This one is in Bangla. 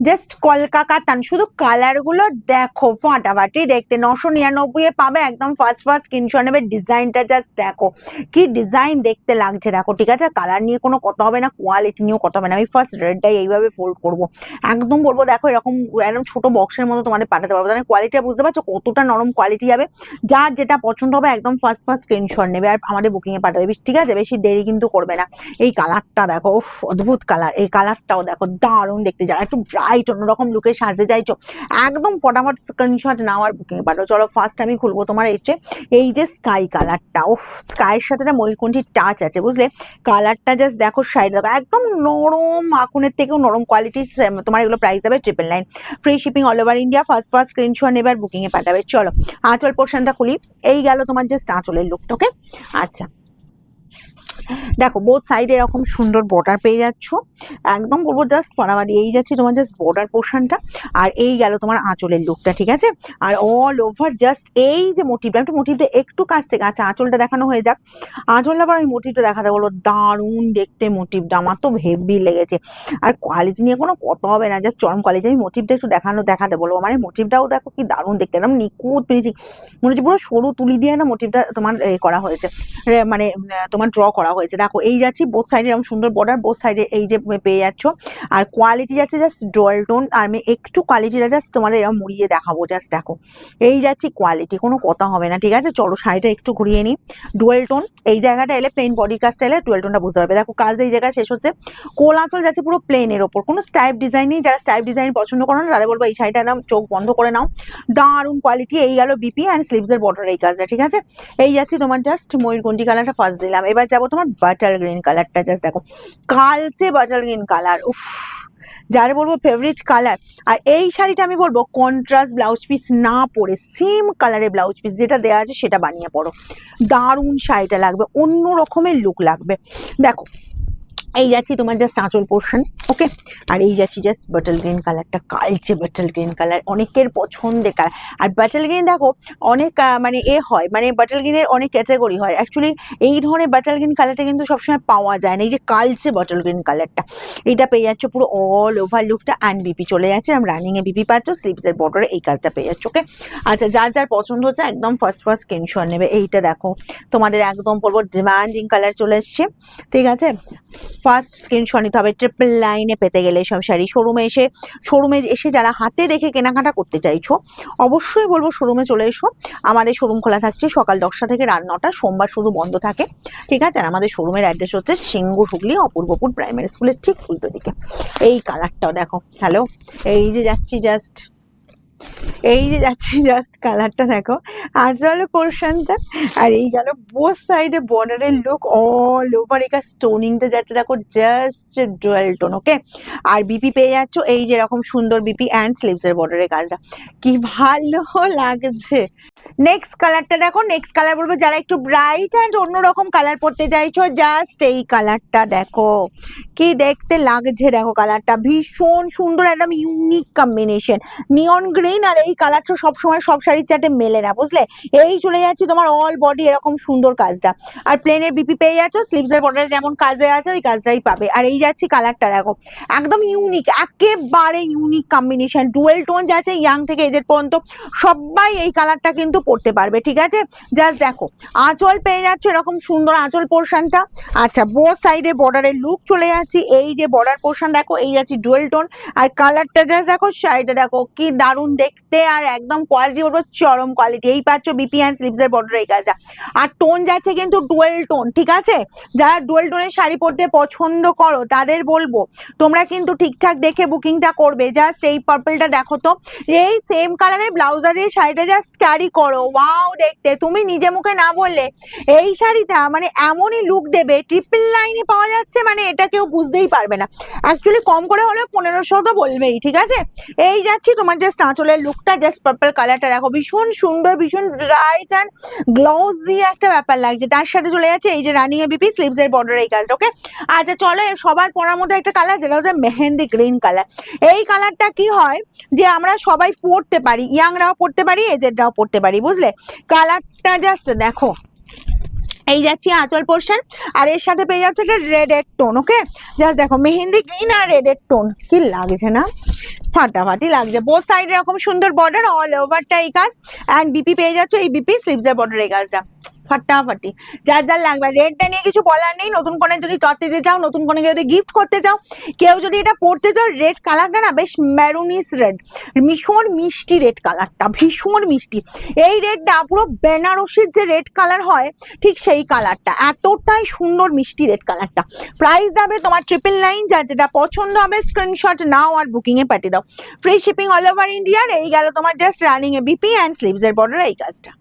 জাস্ট কলকাতান শুধু কালারগুলো দেখো, ফাটাফাটি দেখতে। নশো নিরানব্বই এ পাবে একদম ফার্স্ট ফার্স্ট স্ক্রিনশট নেবে ডিজাইনটা জাস্ট দেখো। কি ডিজাইন দেখতে লাগছে দেখো, ঠিক আছে? কালার নিয়ে কোনো কথা হবে না কোয়ালিটি নিয়েও কথা হবে না। আমি ফার্স্ট রেডটাই এইভাবে ফোল্ড করব। একদম বলব, দেখো এরকম একদম ছোট বক্সের মতো তোমাদের পাঠাতে পারব। তাহলে কোয়ালিটিটা বুঝতে পারছ কতটা নরম কোয়ালিটি যাবে? যার যেটা পছন্দ হবে একদম ফার্স্ট ফার্স্ট স্ক্রিনশট নেবে। আর আমাদের বুকিংয়ে পাঠাবে। ঠিক আছে? বেশি দেরি কিন্তু করবে না। এই কালারটা দেখো অদ্ভুত কালার এই কালারটাও দেখো, দারুণ দেখতে। যারা একটু ব্রাইট অন্যরকম লুকে সাজতে চাইছো একদম ফটাফট স্ক্রিনশট নাও আর বুকিং পাঠাও। চলো ফার্স্ট আমি খুলবো তোমার যে, এই যে স্কাই কালারটা উফ স্কাইয়ের সাথে একটা ময়ূরকণ্ঠী টাচ আছে, বুঝলে? কালারটা জাস্ট দেখো সাইড দেখো। একদম নরম মাখনের থেকেও নরম কোয়ালিটির তোমার এগুলো প্রাইস যাবে triple nine free shipping all over India first first screenshot নেবে আর বুকিংয়ে পাঠাবে। চলো, আঁচল পোর্শনটা খুলি। এই গেল তোমার জাস্ট আঁচলের লুকটা ওকে আচ্ছা। দেখো বোথ সাইডে এরকম সুন্দর বর্ডার পেয়ে যাচ্ছ। একদম বলব জাস্ট ফাড়াবাড়ি এই যাচ্ছে তোমার জাস্ট বর্ডার পোর্শনটা আর এই গেল তোমার আঁচলের লুকটা ঠিক আছে? আর অল ওভার জাস্ট এই যে মোটিভটা একটু মোটিভটা একটু কাছ থেকে আচ্ছা আঁচলটা দেখানো হয়ে যাক। আঁচলটা আবার ওই মোটিভটা দেখাতে বলো দারুণ দেখতে মোটিভটা আমার তো হেভি লেগেছে। আর কোয়ালিটি নিয়ে কোনো কথা হবে না জাস্ট চরম কোয়ালিটি আমি মোটিভটা একটু দেখানো, দেখাতে বলব। মানে মোটিভটাও দেখো কি দারুণ দেখতে, একদম নিখুঁত পেরেছি মনে হচ্ছে পুরো সরু তুলি দিয়ে না মোটিভটা তোমার করা হয়েছে মানে তোমার ড্র করা হয়েছে। দেখো, এই যাচ্ছি বোথ সাইডে এরকম সুন্দর বর্ডার বোথ সাইডে এই যে পেয়ে যাচ্ছ। আর কোয়ালিটি যাচ্ছে জাস্ট ডোয়াল টোন আর আমি একটু কোয়ালিটিটা জাস্ট তোমাদের এরকম মুড়িয়ে দেখাবো জাস্ট দেখো। এই যাচ্ছি কোয়ালিটি কোনো কথা হবে না, ঠিক আছে? চলো, শাড়িটা একটু ঘুরিয়ে নিই। ডুয়েল টোন এই জায়গাটা এলে প্লেন বডি কাজটা এলে ডুয়েল টোনটা বুঝতে পারবে। দেখো কাজ এই জায়গায় শেষ হচ্ছে। কোল আঁচল যাচ্ছে পুরো প্লেনের ওপর। কোনো স্টাইপ ডিজাইন নেই, যারা স্টাইপ ডিজাইন পছন্দ করো না, তাদের বলব এই শাড়িটা একদম চোখ বন্ধ করে নাও। দারুণ কোয়ালিটি এই গেল বিপি অ্যান্ড স্লিভসের বর্ডার এই কাজটা ঠিক আছে? এই যাচ্ছি তোমার জাস্ট ময়ূরকণ্ঠী কালারটা ফার্স্ট দিলাম। এবার যাব তোমার বাটার গ্রিন কালারটা জাস্ট দেখো। কালচে বাটার গ্রিন কালার উফ। যার বলব ফেভারিট কালার আর এই শাড়িটা আমি বলব কন্ট্রাস্ট ব্লাউজ পিস না পরে সেম কালারের ব্লাউজ পিস যেটা দেওয়া আছে সেটা বানিয়ে পড়ো দারুণ শাড়িটা লাগবে অন্য রকমের লুক লাগবে। দেখো এই যাচ্ছি তোমার জাস্ট আঁচল পোর্শন ওকে আর এই যাচ্ছি জাস্ট বাটল গ্রিন কালারটা কালচে বাটল গ্রিন কালার অনেকের পছন্দের কালার আর বাটল গ্রিন দেখো, অনেক মানে এ হয় মানে বাটল গ্রিনের অনেক ক্যাটাগরি হয়। অ্যাকচুয়ালি এই ধরনের বাটল গ্রিন কালারটা কিন্তু সবসময় পাওয়া যায় না। এই যে কালচে বাটল গ্রিন কালারটা এইটা পেয়ে যাচ্ছ পুরো অল ওভার লুকটা অ্যান্ড বিপি চলে যাচ্ছে। আর রানিংয়ে বিপি পাচ্ছ স্লিপসের বর্ডারে এই কাজটা পেয়ে যাচ্ছ ওকে আচ্ছা যার যার পছন্দ হচ্ছে একদম ফার্স্ট ফার্স্ট স্ক্রিনশট নেবে। এইটা দেখো, তোমাদের একদম বলব ডিমান্ডিং কালার চলে এসছে, ঠিক আছে? ফার্স্ট স্ক্রিনশট নিতে হবে ট্রিপল লাইনে পেতে গেলে সব শাড়ি। শোরুমে এসে শোরুমে এসে যারা হাতে দেখে কেনাকাটা করতে চাইছো, অবশ্যই বলব শোরুমে চলে এসো। আমাদের শোরুম খোলা থাকছে সকাল দশটা থেকে রাত নটা, সোমবার শুধু বন্ধ থাকে। ঠিক আছে? আর আমাদের শোরুমের অ্যাড্রেস হচ্ছে সিংহ হুগলি, অপূর্বপুর প্রাইমারি স্কুলের ঠিক উল্টো দিকে। এই কালারটাও দেখো। হ্যালো এই যে যাচ্ছি জাস্ট এই যে যাচ্ছে জাস্ট কালারটা দেখো। আজ আজল পোর্শনটা আর এই গেল বোথ সাইডে বর্ডারের লুক অল ওভার এখানে স্টোনিংটা যাচ্ছে, দেখো জাস্ট ডুয়েল টোন ওকে আর বিপি পেয়ে যাচ্ছ এই যে এরকম সুন্দর বিপি অ্যান্ড স্লিভসের বর্ডারের কাজটা। কি ভালো লাগছে। নেক্সট কালারটা দেখো নেক্সট কালার বলব, যারা একটু ব্রাইট অ্যান্ড অন্যরকম কালার পরতে চাইছো জাস্ট এই কালারটা দেখো। কি দেখতে লাগছে দেখো কালারটা ভীষণ সুন্দর, একদম ইউনিক কম্বিনেশন নিয়ন গ্রিন আর এই কালারটা সবসময় সব শাড়ির চাটে মেলে না, বুঝলে? এই চলে যাচ্ছে তোমার অল বডি এরকম সুন্দর কাজটা। আর প্লেনের বিপি পেয়ে যাচ্ছ স্লিভসের বর্ডারে যেমন কাজে আছে, ওই কাজটাই পাবে। আর এই যাচ্ছে কালারটা দেখো, একদম ইউনিক একেবারে ইউনিক কম্বিনেশন ডুয়েল টোন যাচ্ছে ইয়াং থেকে এজের পর্যন্ত, সবাই এই কালারটা কিন্তু পড়তে পারবে, ঠিক আছে? জাস্ট দেখো, আঁচল পেয়ে যাচ্ছ এরকম সুন্দর আঁচল পোর্শনটা আচ্ছা বোথ সাইডে বর্ডারের লুক চলে যাচ্ছে, এই যে বর্ডার পোর্শন দেখো, এই যাচ্ছি ডুয়েল টোন আর কালারটা জাস্ট দেখো শাড়িটা দেখো, কি দারুণ দেখতে আর একদম কোয়ালিটি বলব চরম কোয়ালিটি এই পাচ্ছ বিপি অ্যান্ড স্লিভসের বর্ডার এই কাজটা। আর টোন যাচ্ছে কিন্তু ডুয়েল টোন ঠিক আছে? যারা ডুয়েল টোনের শাড়ি পরতে পছন্দ করো, তাদের বলব, তোমরা কিন্তু ঠিকঠাক দেখে বুকিংটা করবে। জাস্ট এই পার্পলটা দেখো তো। এই সেম কালারের ব্লাউজার দিয়ে শাড়িটা জাস্ট ক্যারি করো। ওয়াও দেখতে। তুমি নিজে মুখে না বললে, এই শাড়িটা মানে এমনই লুক দেবে ট্রিপল লাইনে পাওয়া যাচ্ছে মানে এটা কেউ বুঝতেই পারবে না। অ্যাকচুয়ালি কম করে হলে পনেরোশো তো বলবেই, ঠিক আছে? এই যাচ্ছি তোমার জাস্ট আঁচলের লুকটা জাস্ট পার্পল কালারটা দেখো। ভীষণ সুন্দর, ভীষণ ব্রাইট অ্যান্ড গ্লোজি একটা ব্যাপার লাগছে। তার সাথে চলে যাচ্ছে এই যে রানিং এ বিপি স্লিভস এর বর্ডার এই কাজটা ওকে আচ্ছা চলো সবার পরার মধ্যে একটা কালার যেটা হচ্ছে মেহেন্দি গ্রিন কালার এই কালারটা কি হয় যে আমরা সবাই পড়তে পারি ইয়াংরাও পড়তে পারি এজেডরাও পড়তে পারি, বুঝলে? কালারটা জাস্ট দেখো। এই যাচ্ছি আঁচল পোর্শন আর এর সাথে পেয়ে যাচ্ছে একটা রেড এর টোন ওকে জাস্ট দেখো, মেহেন্দি গ্রিন আর রেড এর টোন কি লাগছে না? ফাটাফাটি লাগছে। বোথ সাইড এরকম সুন্দর বর্ডার অল ওভারটা এই কাজ। অ্যান্ড বিপি পেয়ে যাচ্ছ এই বিপি স্লিভসের বর্ডার এই কাজটা। ফাটাফাটি। যার যার লাগবে। রেডটা নিয়ে কিছু বলার নেই। নতুন কোনো যদি তত্ত্ব চাও, নতুন কোনো যদি গিফট করতে চাও, কেউ যদি এটা পড়তে চাও রেড কালারটা না বেশ ম্যারুনিস রেড ভীষণ মিষ্টি রেড কালারটা ভীষণ মিষ্টি। এই রেডটা পুরো বেনারসির যে রেড কালার হয়, ঠিক সেই কালারটা এতটাই সুন্দর মিষ্টি রেড কালারটা প্রাইস যাবে তোমার ট্রিপল নাইন যার যেটা পছন্দ হবে স্ক্রিনশট নাও আর বুকিং এ পাঠিয়ে দাও। ফ্রি শিপিং অল ওভার ইন্ডিয়ার এই গেল তোমার জাস্ট রানিং এ বিপি অ্যান্ড স্লিভস এর বর্ডার এই কাজটা।